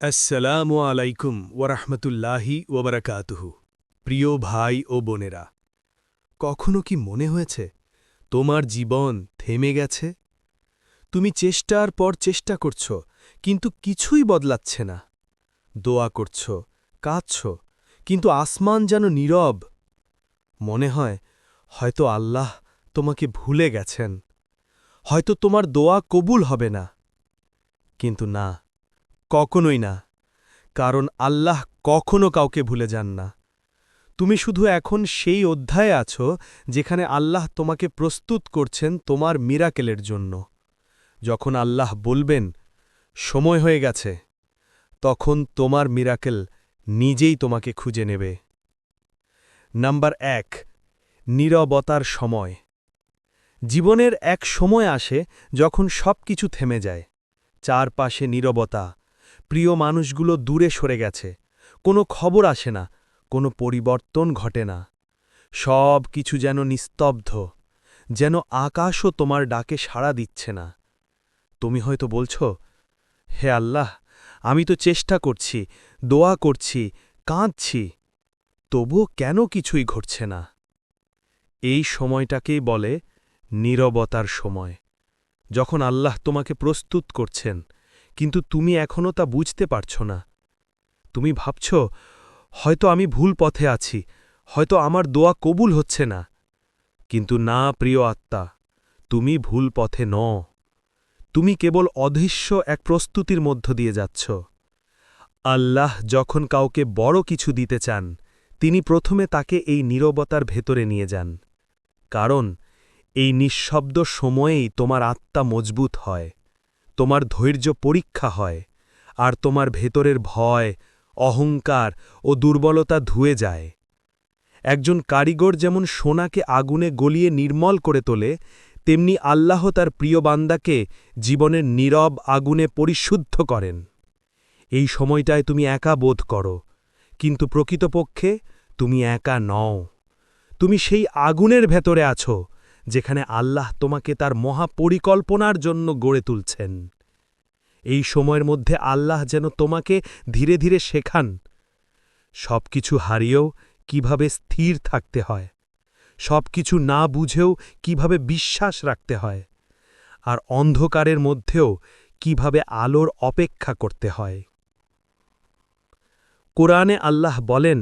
আসসালামু আলাইকুম ওরহমতুল্লাহি ওবরাকাতুহু প্রিয় ভাই ও বোনেরা, কখনো কি মনে হয়েছে তোমার জীবন থেমে গেছে? তুমি চেষ্টার পর চেষ্টা করছ, কিন্তু কিছুই বদলাচ্ছে না। দোয়া করছ, কাঁদছ, কিন্তু আসমান যেন নীরব। মনে হয়, হয়তো আল্লাহ তোমাকে ভুলে গেছেন। হয়তো তোমার দোয়া কবুল হবে না। কিন্তু না কখনোই না, কারণ আল্লাহ কখনো কাউকে ভুলে যান না। তুমি শুধু এখন সেই অধ্যায়ে আছো, যেখানে আল্লাহ তোমাকে প্রস্তুত করছেন তোমার মিরাকেলের জন্য। যখন আল্লাহ বলবেন, সময় হয়ে গেছে, তখন তোমার মিরাকেল নিজেই তোমাকে খুঁজে নেবে। নাম্বার এক, নীরবতার সময়। জীবনের এক সময় আসে যখন সব কিছু থেমে যায়। চারপাশে নীরবতা প্রিয় মানুষগুলো দূরে সরে গেছে। কোনো খবর আসে না, কোনো পরিবর্তন ঘটে না। সব কিছু যেন নিস্তব্ধ, যেন আকাশও তোমার ডাকে সাড়া দিচ্ছে না। তুমি হয়তো বলছ, হে আল্লাহ, আমি তো চেষ্টা করছি, দোয়া করছি, কাঁদছি। তবুও কেন কিছুই ঘটছে না? এই সময়টাকেই বলে নীরবতার সময়, যখন আল্লাহ তোমাকে প্রস্তুত করছেন। কিন্তু তুমি এখনও তা বুঝতে পারছ না। তুমি ভাবছ, হয়তো আমি ভুল পথে আছি, হয়তো আমার দোয়া কবুল হচ্ছে না। কিন্তু না, প্রিয় আত্মা, তুমি ভুল পথে ন তুমি কেবল অদৃশ্য এক প্রস্তুতির মধ্য দিয়ে যাচ্ছ। আল্লাহ যখন কাউকে বড় কিছু দিতে চান, তিনি প্রথমে তাকে এই নীরবতার ভেতরে নিয়ে যান। কারণ, এই নিঃশব্দ সময়েই তোমার আত্মা মজবুত হয়। তোমার ধৈর্য পরীক্ষা হয়, আর তোমার ভেতরের ভয়, অহংকার ও দুর্বলতা ধুয়ে যায়। একজন কারিগর যেমন সোনাকে আগুনে গলিয়ে নির্মল করে তোলে, তেমনি আল্লাহ তার প্রিয় বান্দাকে জীবনের নীরব আগুনে পরিশুদ্ধ করেন। এই সময়টায় তুমি একা বোধ করো, কিন্তু প্রকৃতপক্ষে তুমি একা নও। তুমি সেই আগুনের ভেতরে আছো যেখানে আল্লাহ তোমাকে তার মহাপরিকল্পনার জন্য গড়ে তুলছেন। এই সময়ের মধ্যে আল্লাহ যেন তোমাকে ধীরে ধীরে শেখান। সব কিছু হারিয়েও কীভাবে স্থির থাকতে হয় সব কিছু না বুঝেও কীভাবে বিশ্বাস রাখতে হয়, আর অন্ধকারের মধ্যেও কীভাবে আলোর অপেক্ষা করতে হয়। কোরআনে আল্লাহ বলেন,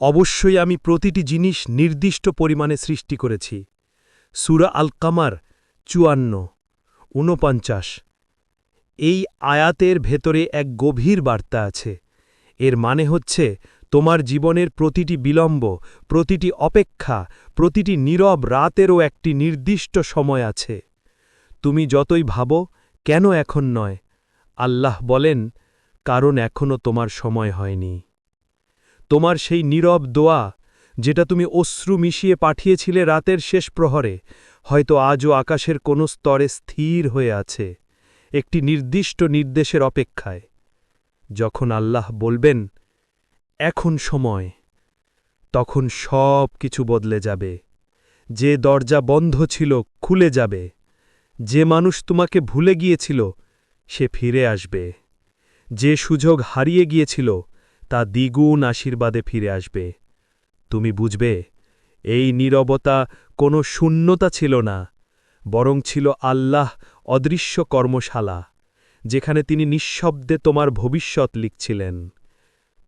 অবশ্যই আমি প্রতিটি জিনিস নির্দিষ্ট পরিমাণে সৃষ্টি করেছি। সুরা আল কামার চুয়ান্ন, ঊনপঞ্চাশ। এই আয়াতের ভেতরে এক গভীর বার্তা আছে। এর মানে হচ্ছে, তোমার জীবনের প্রতিটি বিলম্ব, প্রতিটি অপেক্ষা, প্রতিটি নীরব রাতেরও একটি নির্দিষ্ট সময় আছে। তুমি যতই ভাবো, কেন এখন নয়? আল্লাহ বলেন, কারণ এখনও তোমার সময় হয়নি। তোমার সেই নীরব দোয়া যেটা তুমি অশ্রু মিশিয়ে পাঠিয়েছিলে রাতের শেষ প্রহরে, হয়তো আজও আকাশের কোনো স্তরে স্থির হয়ে আছে, একটি নির্দিষ্ট নির্দেশের অপেক্ষায়। যখন আল্লাহ বলবেন, এখন সময় তখন সব কিছু বদলে যাবে। যে দরজা বন্ধ ছিল, খুলে যাবে। যে মানুষ তোমাকে ভুলে গিয়েছিল, সে ফিরে আসবে। যে সুযোগ হারিয়ে গিয়েছিল, তা দ্বিগুণ আশীর্বাদে ফিরে আসবে। তুমি বুঝবে, এই নীরবতা কোনো শূন্যতা ছিল না, বরং ছিল আল্লাহ অদৃশ্য কর্মশালা, যেখানে তিনি নিঃশব্দে তোমার ভবিষ্যৎ লিখছিলেন।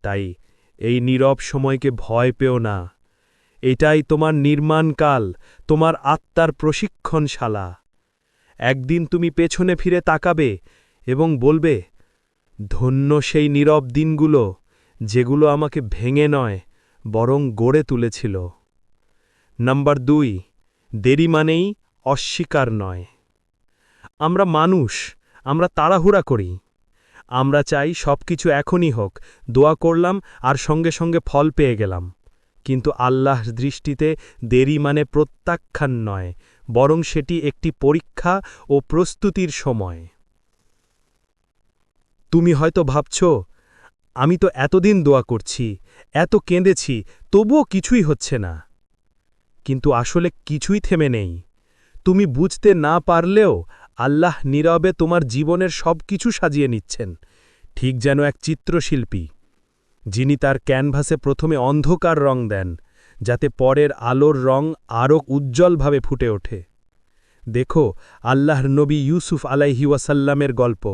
তাই এই নীরব সময়কে ভয় পেও না, এটাই তোমার নির্মাণকাল তোমার আত্মার প্রশিক্ষণশালা। একদিন তুমি পেছনে ফিরে তাকাবে এবং বলবে, ধন্য সেই নীরব দিনগুলো, যেগুলো আমাকে ভেঙে নয় বরং গড়ে তুলেছিল। নাম্বার দুই, দেরি মানেই অস্বীকার নয়। আমরা মানুষ, আমরা তাড়াহুড়া করি। আমরা চাই সব কিছু এখনই হোক, দোয়া করলাম আর সঙ্গে সঙ্গে ফল পেয়ে গেলাম। কিন্তু আল্লাহর দৃষ্টিতে দেরি মানে প্রত্যাখ্যান নয়, বরং সেটি একটি পরীক্ষা ও প্রস্তুতির সময়। তুমি হয়তো ভাবছ আমি তো এতদিন দোয়া করছি, এত কেঁদেছি, তবুও কিছুই হচ্ছে না। কিন্তু আসলে কিছুই থেমে নেই। তুমি বুঝতে না পারলেও আল্লাহ নীরবে তোমার জীবনের সব কিছু সাজিয়ে নিচ্ছেন, ঠিক যেন এক চিত্রশিল্পী, যিনি তার ক্যানভাসে প্রথমে অন্ধকার রং দেন, যাতে পরের আলোর রং আরও উজ্জ্বলভাবে ফুটে ওঠে। দেখো, আল্লাহর নবী ইউসুফ আলাইহি ওয়াসাল্লামের গল্প।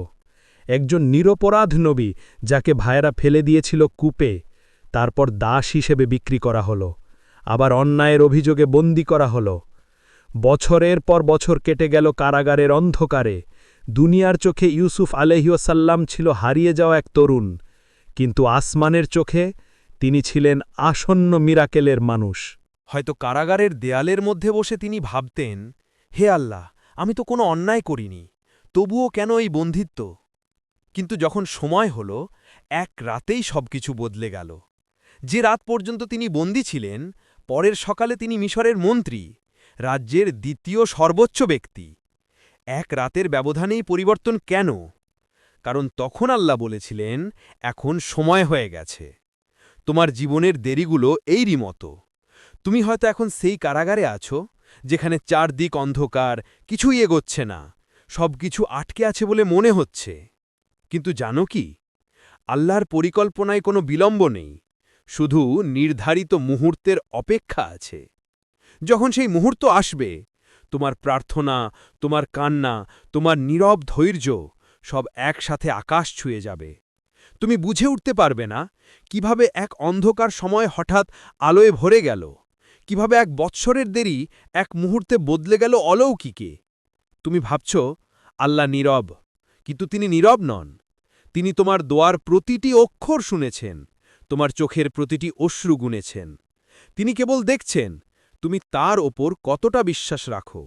একজন নিরপরাধ নবী যাকে ভাইয়েরা ফেলে দিয়েছিল কূপে। তারপর দাস হিসেবে বিক্রি করা হলো। আবার অন্যায়ের অভিযোগে বন্দি করা হলো। বছরের পর বছর কেটে গেল কারাগারের অন্ধকারে। দুনিয়ার চোখে ইউসুফ আলহিউসাল্লাম ছিল হারিয়ে যাওয়া এক তরুণ। কিন্তু আসমানের চোখে তিনি ছিলেন আসন্ন মিরাকেলের মানুষ। হয়তো কারাগারের দেয়ালের মধ্যে বসে তিনি ভাবতেন, হে আল্লাহ, আমি তো কোনো অন্যায় করিনি। তবুও কেন এই বন্ধিত্ব? কিন্তু যখন সময় হল, এক রাতেই সবকিছু বদলে গেল। যে রাত পর্যন্ত তিনি বন্দী ছিলেন, পরের সকালে তিনি মিশরের মন্ত্রী, রাজ্যের দ্বিতীয় সর্বোচ্চ ব্যক্তি। এক রাতের ব্যবধানেই পরিবর্তন কেন? কারণ তখন আল্লাহ বলেছিলেন, এখন সময় হয়ে গেছে। তোমার জীবনের দেরিগুলো এইরই মতো। তুমি হয়তো এখন সেই কারাগারে আছো, যেখানে চারদিক অন্ধকার, কিছুই এগোচ্ছে না। সব কিছু আটকে আছে বলে মনে হচ্ছে। কিন্তু জানো কি? আল্লাহর পরিকল্পনায় কোনো বিলম্ব নেই। শুধু নির্ধারিত মুহূর্তের অপেক্ষা আছে। যখন সেই মুহূর্ত আসবে, তোমার প্রার্থনা, তোমার কান্না, তোমার নীরব ধৈর্য সব একসাথে আকাশ ছুঁয়ে যাবে। তুমি বুঝে উঠতে পারবে না কীভাবে এক অন্ধকার সময় হঠাৎ আলোয় ভরে গেল, কীভাবে এক বৎসরের দেরি এক মুহূর্তে বদলে গেল অলৌকিকে। তুমি ভাবছ, আল্লাহ নীরব। কিন্তু তিনি নীরব নন। তিনি তোমার দোয়ার প্রতিটি অক্ষর শুনেছেন, তোমার চোখের প্রতিটি অশ্রু গুনেছেন। তিনি কেবল দেখছেন, তুমি তার ওপর কতটা বিশ্বাস রাখো,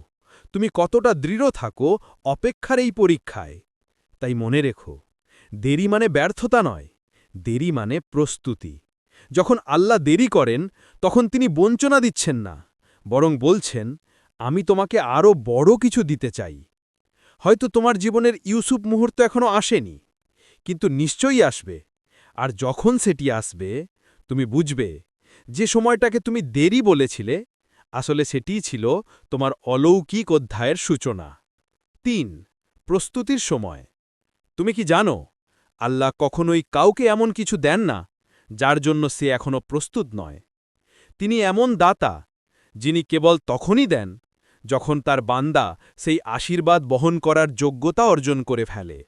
তুমি কতটা দৃঢ় থাকো অপেক্ষার এই পরীক্ষায়। তাই মনে রেখো, দেরি মানে ব্যর্থতা নয়, দেরি মানে প্রস্তুতি। যখন আল্লাহ দেরি করেন, তখন তিনি বঞ্চনা দিচ্ছেন না, বরং বলছেন, আমি তোমাকে আরও বড় কিছু দিতে চাই। হয়তো তোমার জীবনের ইউসুফ মুহূর্ত এখনও আসেনি। কিন্তু নিশ্চয়ই আসবে। আর যখন সেটি আসবে, তুমি বুঝবে, যে সময়টাকে তুমি দেরি বলেছিলে, আসলে সেটিই ছিল তোমার অলৌকিক অধ্যায়ের সূচনা। তিন, প্রস্তুতির সময়। তুমি কি জানো, আল্লাহ কখনোই কাউকে এমন কিছু দেন না, যার জন্য সে এখনও প্রস্তুত নয়। তিনি এমন দাতা, যিনি কেবল তখনই দেন, যখন তার বান্দা সেই আশীর্বাদ বহন করার যোগ্যতা অর্জন করে ফেলে।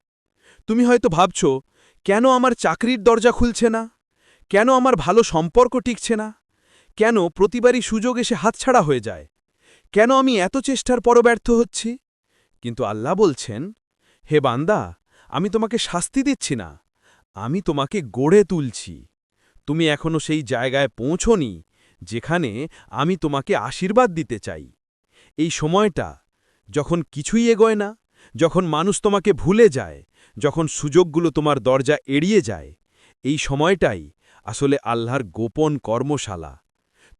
তুমি হয়তো ভাবছ, কেন আমার চাকরির দরজা খুলছে না? কেন আমার ভালো সম্পর্ক টিকছে না? কেন প্রতিবারই সুযোগ এসে হাতছাড়া হয়ে যায়? কেন আমি এত চেষ্টার পরও ব্যর্থ হচ্ছি? কিন্তু আল্লাহ বলছেন, হে বান্দা, আমি তোমাকে শাস্তি দিচ্ছি না, আমি তোমাকে গড়ে তুলছি। তুমি এখনও সেই জায়গায় পৌঁছনি যেখানে আমি তোমাকে আশীর্বাদ দিতে চাই। এই সময়টা যখন কিছুই এগোয় না, যখন মানুষ তোমাকে ভুলে যায় যখন সুযোগগুলো তোমার দরজা এড়িয়ে যায়, এই সময়টাই আসলে আল্লাহর গোপন কর্মশালা।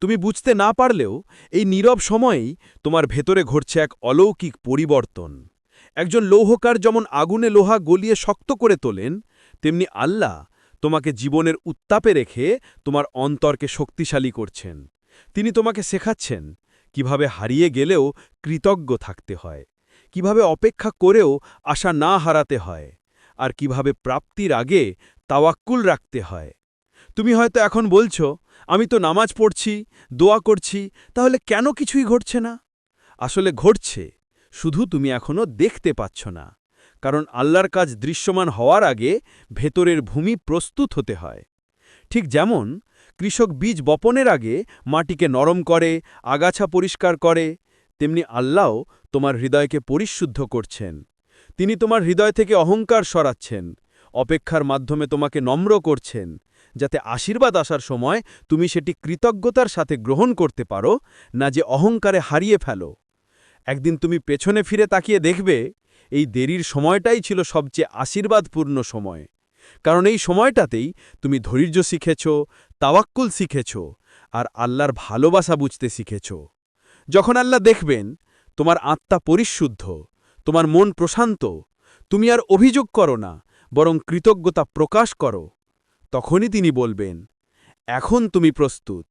তুমি বুঝতে না পারলেও এই নীরব সময়েই তোমার ভেতরে ঘটছে এক অলৌকিক পরিবর্তন। একজন লৌহকার যেমন আগুনে লোহা গলিয়ে শক্ত করে তোলেন, তেমনি আল্লাহ তোমাকে জীবনের উত্তাপে রেখে তোমার অন্তরকে শক্তিশালী করছেন। তিনি তোমাকে শেখাচ্ছেন কীভাবে হারিয়ে গেলেও কৃতজ্ঞ থাকতে হয়। কীভাবে অপেক্ষা করেও আশা না হারাতে হয়, আর কীভাবে প্রাপ্তির আগে তাওয়াক্কুল রাখতে হয়। তুমি হয়তো এখন বলছ, আমি তো নামাজ পড়ছি, দোয়া করছি, তাহলে কেন কিছুই ঘটছে না? আসলে ঘটছে, শুধু তুমি এখনও দেখতে পাচ্ছ না, কারণ আল্লাহর কাজ দৃশ্যমান হওয়ার আগে ভেতরের ভূমি প্রস্তুত হতে হয়। ঠিক যেমন, কৃষক বীজ বপনের আগে মাটিকে নরম করে, আগাছা পরিষ্কার করে তেমনি আল্লাহ তোমার হৃদয়কে পরিশুদ্ধ করছেন। তিনি তোমার হৃদয় থেকে অহংকার সরাচ্ছেন। অপেক্ষার মাধ্যমে তোমাকে নম্র করছেন, যাতে আশীর্বাদ আসার সময় তুমি সেটি কৃতজ্ঞতার সাথে গ্রহণ করতে পারো, না যে অহংকারে হারিয়ে ফেলো। একদিন তুমি পেছনে ফিরে তাকিয়ে দেখবে, এই দেরির সময়টাই ছিল সবচেয়ে আশীর্বাদপূর্ণ সময়। কারণ এই সময়টাতেই তুমি ধৈর্য শিখেছ, তাওয়াক্কুল শিখেছ, আর আল্লাহর ভালোবাসা বুঝতে শিখেছ। যখন আল্লাহ দেখবেন, তোমার আত্মা পরিশুদ্ধ, তোমার মন প্রশান্ত, তুমি আর অভিযোগ করো না, বরং কৃতজ্ঞতা প্রকাশ করো, তখনই তিনি বলবেন, এখন তুমি প্রস্তুত।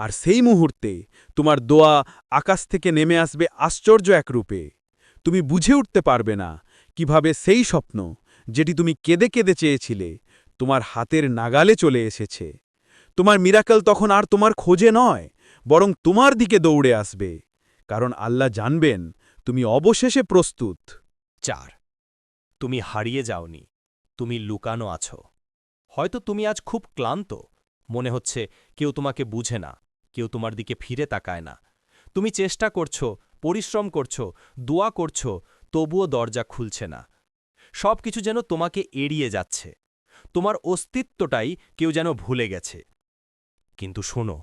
আর সেই মুহূর্তে তোমার দোয়া আকাশ থেকে নেমে আসবে আশ্চর্য এক রূপে। তুমি বুঝে উঠতে পারবে না কীভাবে সেই স্বপ্ন, যেটি তুমি কেঁদে কেঁদে চেয়েছিলে, তোমার হাতের নাগালে চলে এসেছে। তোমার মিরাকল তখন আর তোমার খোঁজে নয়। বরং তোমার দিকে দৌড়ে আসবে, কারণ আল্লাহ জানবেন তুমি অবশেষে প্রস্তুত। চার, তুমি হারিয়ে যাওনি, তুমি লুকানো আছো। হয়তো তুমি আজ খুব ক্লান্ত, মনে হচ্ছে কেউ তোমাকে বুঝে না, কেউ তোমার দিকে ফিরে তাকায় না। তুমি চেষ্টা করছ, পরিশ্রম করছ, দোয়া করছ, তবুও দরজা খুলছে না। সব কিছু যেন তোমাকে এড়িয়ে যাচ্ছে। তোমার অস্তিত্বটাই কেউ যেন ভুলে গেছে। কিন্তু শোনো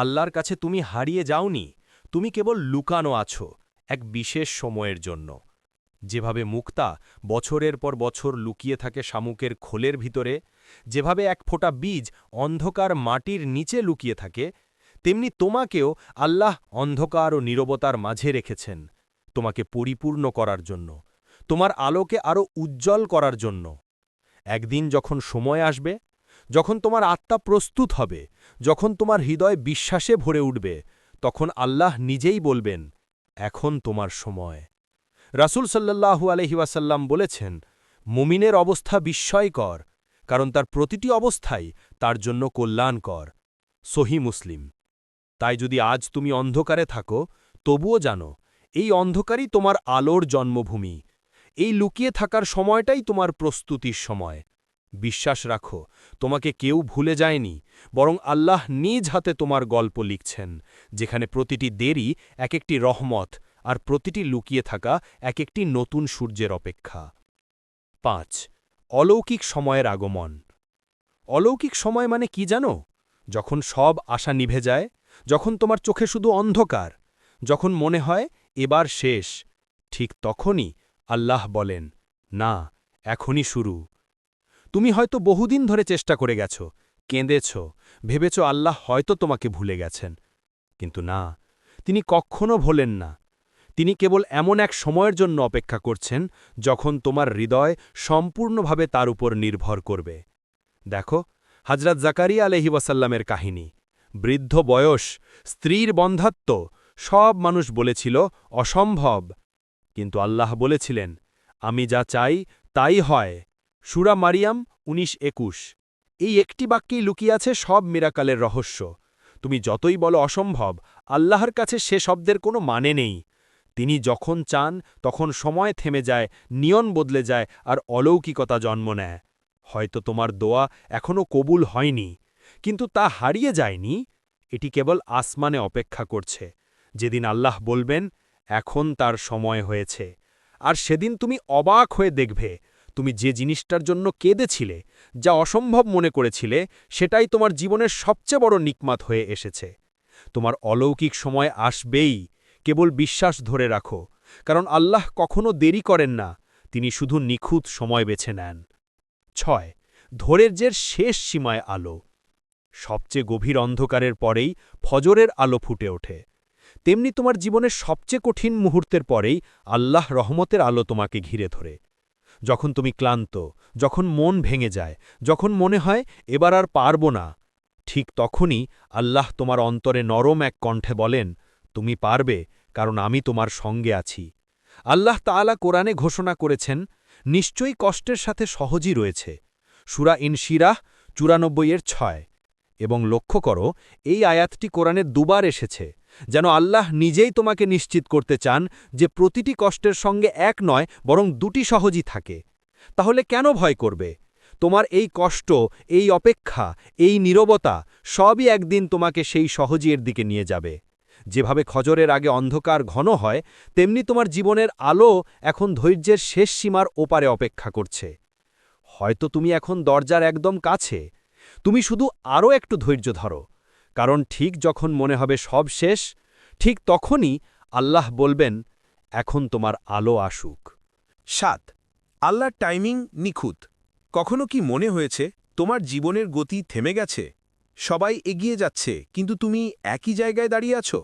আল্লাহর কাছে তুমি হারিয়ে যাওনি, তুমি কেবল লুকানো আছো এক বিশেষ সময়ের জন্য। যেভাবে মুক্তা বছরের পর বছর লুকিয়ে থাকে শামুকের খোলের ভিতরে, যেভাবে এক ফোঁটা বীজ অন্ধকার মাটির নিচে লুকিয়ে থাকে, তেমনি তোমাকেও আল্লাহ অন্ধকার ও নীরবতার মাঝে রেখেছেন তোমাকে পরিপূর্ণ করার জন্য, তোমার আলোকে আরও উজ্জ্বল করার জন্য। একদিন যখন সময় আসবে যখন তোমার আত্মা প্রস্তুত হবে, যখন তোমার হৃদয় বিশ্বাসে ভরে উঠবে, তখন আল্লাহ নিজেই বলবেন, এখন তোমার সময়। রাসূল সাল্লাল্লাহু আলহিওয়াসাল্লাম বলেছেন, মুমিনের অবস্থা বিস্ময়কর, কারণ তার প্রতিটি অবস্থাই তার জন্য কল্যাণকর। সহি মুসলিম, তাই যদি আজ তুমি অন্ধকারে থাকো, তবুও জানো, এই অন্ধকারই তোমার আলোর জন্মভূমি। এই লুকিয়ে থাকার সময়টাই তোমার প্রস্তুতির সময়। বিশ্বাস রাখো, তোমাকে কেউ ভুলে যায়নি, বরং আল্লাহ নিজ হাতে তোমার গল্প লিখছেন, যেখানে প্রতিটি দেরি এক একটি রহমত আর প্রতিটি লুকিয়ে থাকা এক একটি নতুন সূর্যের অপেক্ষা। পাঁচ, অলৌকিক সময়ের আগমন। অলৌকিক সময় মানে কি জানো? যখন সব আশা নিভে যায়, যখন তোমার চোখে শুধু অন্ধকার, যখন মনে হয় এবার শেষ, ঠিক তখনই আল্লাহ বলেন, না, এখনই শুরু। তুমি হয়তো বহুদিন ধরে চেষ্টা করে গেছ, কেঁদেছ, ভেবেছ আল্লাহ হয়তো তোমাকে ভুলে গেছেন। কিন্তু না, তিনি কখনো ভোলেন না। তিনি কেবল এমন এক সময়ের জন্য অপেক্ষা করছেন যখন তোমার হৃদয় সম্পূর্ণভাবে তার উপর নির্ভর করবে। দেখো হজরত জাকারিয়া আলহি ওয়াসাল্লামের কাহিনী। বৃদ্ধ বয়স, স্ত্রীর বন্ধাত্ম, সব মানুষ বলেছিল, অসম্ভব। কিন্তু আল্লাহ বলেছিলেন, আমি যা চাই তাই হয়। সুরা মারিয়াম উনিশ একুশ। এই একটি বাক্যেই লুকিয়ে আছে সব মিরাকালের রহস্য। তুমি যতই বলো অসম্ভব, আল্লাহর কাছে সে শব্দের কোনো মানে নেই। তিনি যখন চান, তখন সময় থেমে যায়, নিয়ন বদলে যায় আর অলৌকিকতা জন্ম নেয়। হয়তো তোমার দোয়া এখনও কবুল হয়নি, কিন্তু তা হারিয়ে যায়নি। এটি কেবল আসমানে অপেক্ষা করছে। যেদিন আল্লাহ বলবেন, এখন তার সময় হয়েছে। আর সেদিন তুমি অবাক হয়ে দেখবে তুমি যে জিনিসটার জন্য কেঁদেছিলে, যা অসম্ভব মনে করেছিলে, সেটাই তোমার জীবনের সবচেয়ে বড় নিকমাত হয়ে এসেছে। তোমার অলৌকিক সময় আসবেই, কেবল বিশ্বাস ধরে রাখো, কারণ আল্লাহ কখনো দেরি করেন না, তিনি শুধু নিখুঁত সময় বেছে নেন। ছয় ধৈর্যের শেষ সীমায় আলো। সবচেয়ে গভীর অন্ধকারের পরেই ফজরের আলো ফুটে ওঠে। তেমনি তোমার জীবনের সবচেয়ে কঠিন মুহূর্তের পরেই আল্লাহ রহমতের আলো তোমাকে ঘিরে ধরে। যখন তুমি ক্লান্ত, যখন মন ভেঙে যায়, যখন মনে হয়, এবার আর পারব না। ঠিক তখনই আল্লাহ তোমার অন্তরে নরম এক কণ্ঠে বলেন, তুমি পারবে, কারণ আমি তোমার সঙ্গে আছি। আল্লাহ তাআলা কোরআনে ঘোষণা করেছেন, নিশ্চয়ই কষ্টের সাথে সহজই রয়েছে। সুরা ইনশিরাহ চুরানব্বইয়ের ছয়। এবং লক্ষ্য করো, এই আয়াতটি কোরআনের দুবার এসেছে। যেন আল্লাহ নিজেই তোমাকে নিশ্চিত করতে চান যে প্রতিটি কষ্টের সঙ্গে এক নয়, বরং দুটি সহজই থাকে। তাহলে কেন ভয় করবে? তোমার এই কষ্ট, এই অপেক্ষা, এই নীরবতা সবই একদিন তোমাকে সেই সহজীর দিকে নিয়ে যাবে। যেভাবে খজরের আগে অন্ধকার ঘন হয়, তেমনি তোমার জীবনের আলো এখন ধৈর্যের শেষ সীমার ওপারে অপেক্ষা করছে। হয়তো তুমি এখন দরজার একদম কাছে। তুমি শুধু আরও একটু ধৈর্য ধরো। কারণ ঠিক যখন মনে হবে সব শেষ, ঠিক তখনই আল্লাহ বলবেন, এখন তোমার আলো আসুক। সাত, আল্লাহর টাইমিং নিখুঁত। কখনো কি মনে হয়েছে, তোমার জীবনের গতি থেমে গেছে, সবাই এগিয়ে যাচ্ছে, কিন্তু তুমি একই জায়গায় দাঁড়িয়ে আছো?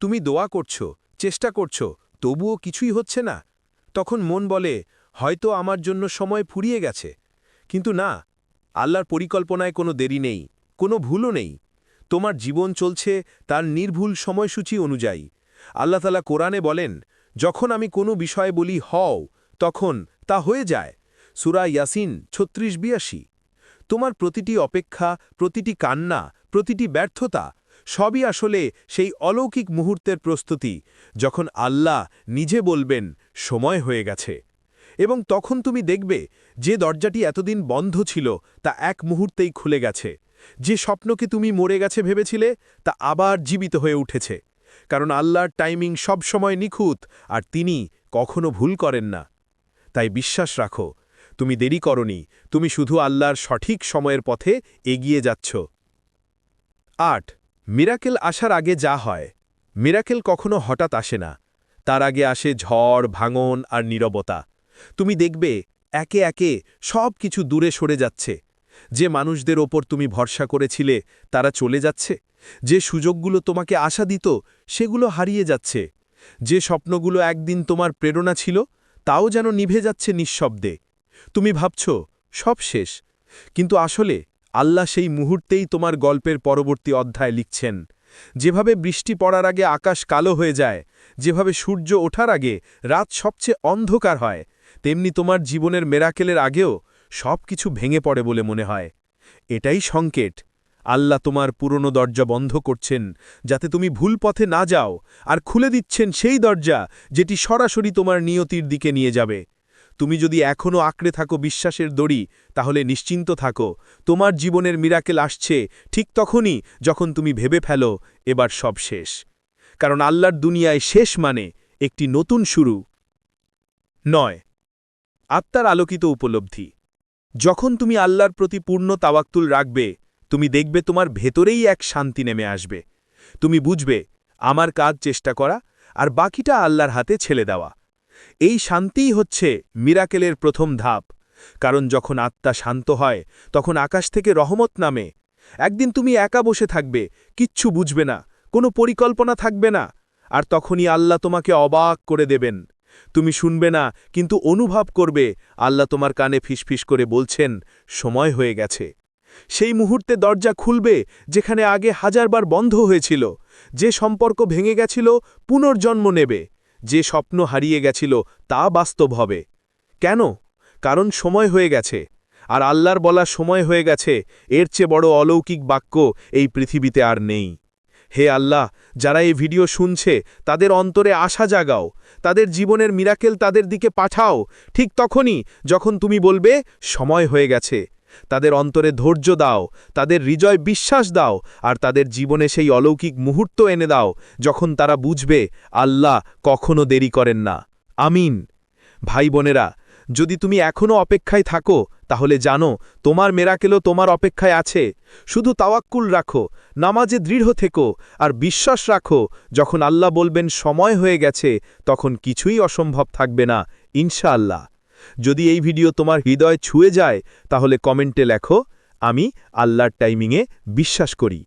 তুমি দোয়া করছ, চেষ্টা করছ, তবুও কিছুই হচ্ছে না? তখন মন বলে, হয়তো আমার জন্য সময় ফুরিয়ে গেছে। কিন্তু না, আল্লাহর পরিকল্পনায় কোনো দেরি নেই, কোনো ভুলও নেই। তোমার জীবন চলছে তার নির্ভুল সময়সূচি অনুযায়ী। আল্লাহতালা কোরআনে বলেন, যখন আমি কোনো বিষয়ে বলি হও, তখন তা হয়ে যায়। সুরা ইয়াসিন ছত্রিশ বিয়াশি। তোমার প্রতিটি অপেক্ষা, প্রতিটি কান্না, প্রতিটি ব্যর্থতা, সবই আসলে সেই অলৌকিক মুহূর্তের প্রস্তুতি, যখন আল্লাহ নিজে বলবেন, সময় হয়ে গেছে। এবং তখন তুমি দেখবে, যে দরজাটি এতদিন বন্ধ ছিল, তা এক মুহূর্তেই খুলে গেছে। যে স্বপ্নকে তুমি মরে গেছে ভেবেছিলে, তা আবার জীবিত হয়ে উঠেছে। কারণ আল্লাহর টাইমিং সবসময় নিখুঁত, আর তিনি কখনো ভুল করেন না। তাই বিশ্বাস রাখো, তুমি দেরি করনি, তুমি শুধু আল্লাহর সঠিক সময়ের পথে এগিয়ে যাচ্ছ। আট, মিরাকেল আসার আগে যা হয়। মিরাকেল কখনো হঠাৎ আসে না। তার আগে আসে ঝড়, ভাঙন আর নীরবতা। তুমি দেখবে, একে একে সব কিছু দূরে সরে যাচ্ছে। যে মানুষদের ওপর তুমি ভরসা করেছিলে, তারা চলে যাচ্ছে? যে সুযোগগুলো তোমাকে আশা দিত, সেগুলো হারিয়ে যাচ্ছে। যে স্বপ্নগুলো একদিন তোমার প্রেরণা ছিল, তাও যেন নিভে যাচ্ছে নিঃশব্দে। তুমি ভাবছ, সব শেষ। কিন্তু আসলে, আল্লাহ সেই মুহূর্তেই তোমার গল্পের পরবর্তী অধ্যায় লিখছেন। যেভাবে বৃষ্টি পড়ার আগে আকাশ কালো হয়ে যায়, যেভাবে সূর্য ওঠার আগে রাত সবচেয়ে অন্ধকার হয়, তেমনি তোমার জীবনের মেরাকেলের আগেও সব কিছু ভেঙে পড়ে বলে মনে হয়। এটাই সংকেট আল্লাহ তোমার পুরনো দরজা বন্ধ করছেন, যাতে তুমি ভুল পথে না যাও, আর খুলে দিচ্ছেন সেই দরজা যেটি সরাসরি তোমার নিয়তির দিকে নিয়ে যাবে। তুমি যদি এখনও আঁকড়ে থাকো বিশ্বাসের দড়ি, তাহলে নিশ্চিন্ত থাকো, তোমার জীবনের মিরাকেল আসছে ঠিক তখনই যখন তুমি ভেবে ফেলো, এবার সব শেষ। কারণ আল্লাহর দুনিয়ায় শেষ মানে একটি নতুন শুরু। নয়। আত্মার আলোকিত উপলব্ধি। যখন তুমি আল্লাহর প্রতি পূর্ণ তাওয়াক্তুল রাখবে, তুমি দেখবে তোমার ভেতরেই এক শান্তি নেমে আসবে। তুমি বুঝবে, আমার কাজ চেষ্টা করা আর বাকিটা আল্লাহর হাতে ছেলে দেওয়া। এই শান্তিই হচ্ছে মিরাকেলের প্রথম ধাপ। কারণ যখন আত্মা শান্ত হয়, তখন আকাশ থেকে রহমত নামে। একদিন তুমি একা বসে থাকবে, কিচ্ছু বুঝবে না, কোনো পরিকল্পনা থাকবে না, আর তখনই আল্লাহ তোমাকে অবাক করে দেবেন। তুমি শুনবে না, কিন্তু অনুভব করবে। আল্লাহ তোমার কানে ফিসফিস করে বলছেন, সময় হয়ে গেছে। সেই মুহূর্তে দরজা খুলবে, যেখানে আগে হাজারবার বন্ধ হয়েছিল। যে সম্পর্ক ভেঙে গেছিল, পুনর্জন্ম নেবে। যে স্বপ্ন হারিয়ে গেছিল, তা বাস্তব হবে। কেন? কারণ সময় হয়ে গেছে। আর আল্লাহর বলা সময় হয়ে গেছে, এর চেয়ে বড় অলৌকিক বাক্য এই পৃথিবীতে আর নেই। হে আল্লাহ, যারা এই ভিডিও শুনছে, তাদের অন্তরে আশা জাগাও। তাদের জীবনের মিরাকেল তাদের দিকে পাঠাও। ঠিক তখনই যখন তুমি বলবে, সময় হয়ে গেছে। তাদের অন্তরে ধৈর্য দাও, তাদের হৃদয় বিশ্বাস দাও, আর তাদের জীবনে সেই অলৌকিক মুহূর্ত এনে দাও, যখন তারা বুঝবে, আল্লাহ কখনো দেরি করেন না। আমিন। ভাই বোনেরা যদি তুমি এখনও অপেক্ষায় থাকো, তাহলে জানো, তোমার মেরাকেলও তোমার অপেক্ষায় আছে। শুধু তাওয়াক্কুল রাখো, নামাজে দৃঢ় থেকো, আর বিশ্বাস রাখো, যখন আল্লাহ বলবেন সময় হয়ে গেছে, তখন কিছুই অসম্ভব থাকবে না, ইনশাআল্লাহ। যদি এই ভিডিও তোমার হৃদয় ছুঁয়ে যায়, তাহলে কমেন্টে লেখো, আমি আল্লাহর টাইমিংয়ে বিশ্বাস করি।